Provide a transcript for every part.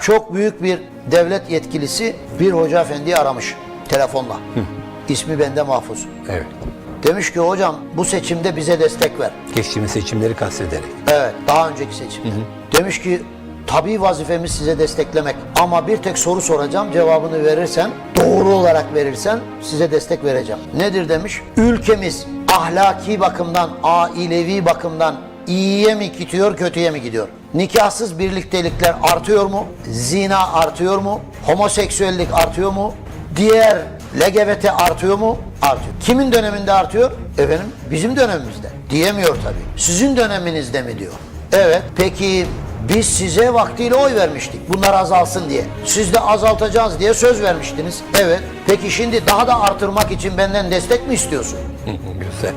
çok büyük bir devlet yetkilisi bir hoca efendiyi aramış telefonla. İsmi bende mahfuz. Evet. Demiş ki hocam bu seçimde bize destek ver. Geçtiğimiz seçimleri kastederek. Evet daha önceki seçim. Demiş ki tabii vazifemiz size desteklemek ama bir tek soru soracağım cevabını verirsen doğru olarak verirsen size destek vereceğim. Nedir demiş? Ülkemiz ahlaki bakımdan, ailevi bakımdan iyiye mi gidiyor, kötüye mi gidiyor? Nikahsız birliktelikler artıyor mu? Zina artıyor mu? Homoseksüellik artıyor mu? Diğer LGBT artıyor mu? Artıyor. Kimin döneminde artıyor? Efendim bizim dönemimizde. Diyemiyor tabii. Sizin döneminizde mi diyor. Evet. Peki biz size vaktiyle oy vermiştik. Bunlar azalsın diye. Siz de azaltacağız diye söz vermiştiniz. Evet. Peki şimdi daha da artırmak için benden destek mi istiyorsun? Güzel.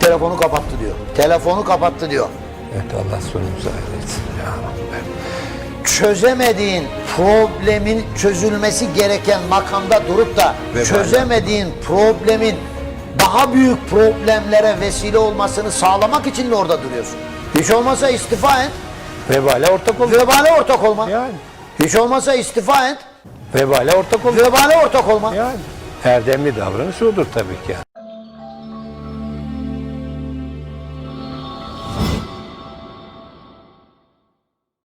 Telefonu kapattı diyor. Telefonu kapattı diyor. Evet Allah sonumuzu hayretsin. Ya Rabbi. çözemediğin problemin çözülmesi gereken makamda durup da Ve çözemediğin problemin daha büyük problemlere vesile olmasını sağlamak için mi orada duruyorsun? Hiç olmasa istifa et, Vebale ortak ol. vebale ortak olma. Yani. Hiç olmasa istifa et, Vebale ortak ol. vebale ortak olma. Yani. Erdemli davranış odur tabii ki. Yani.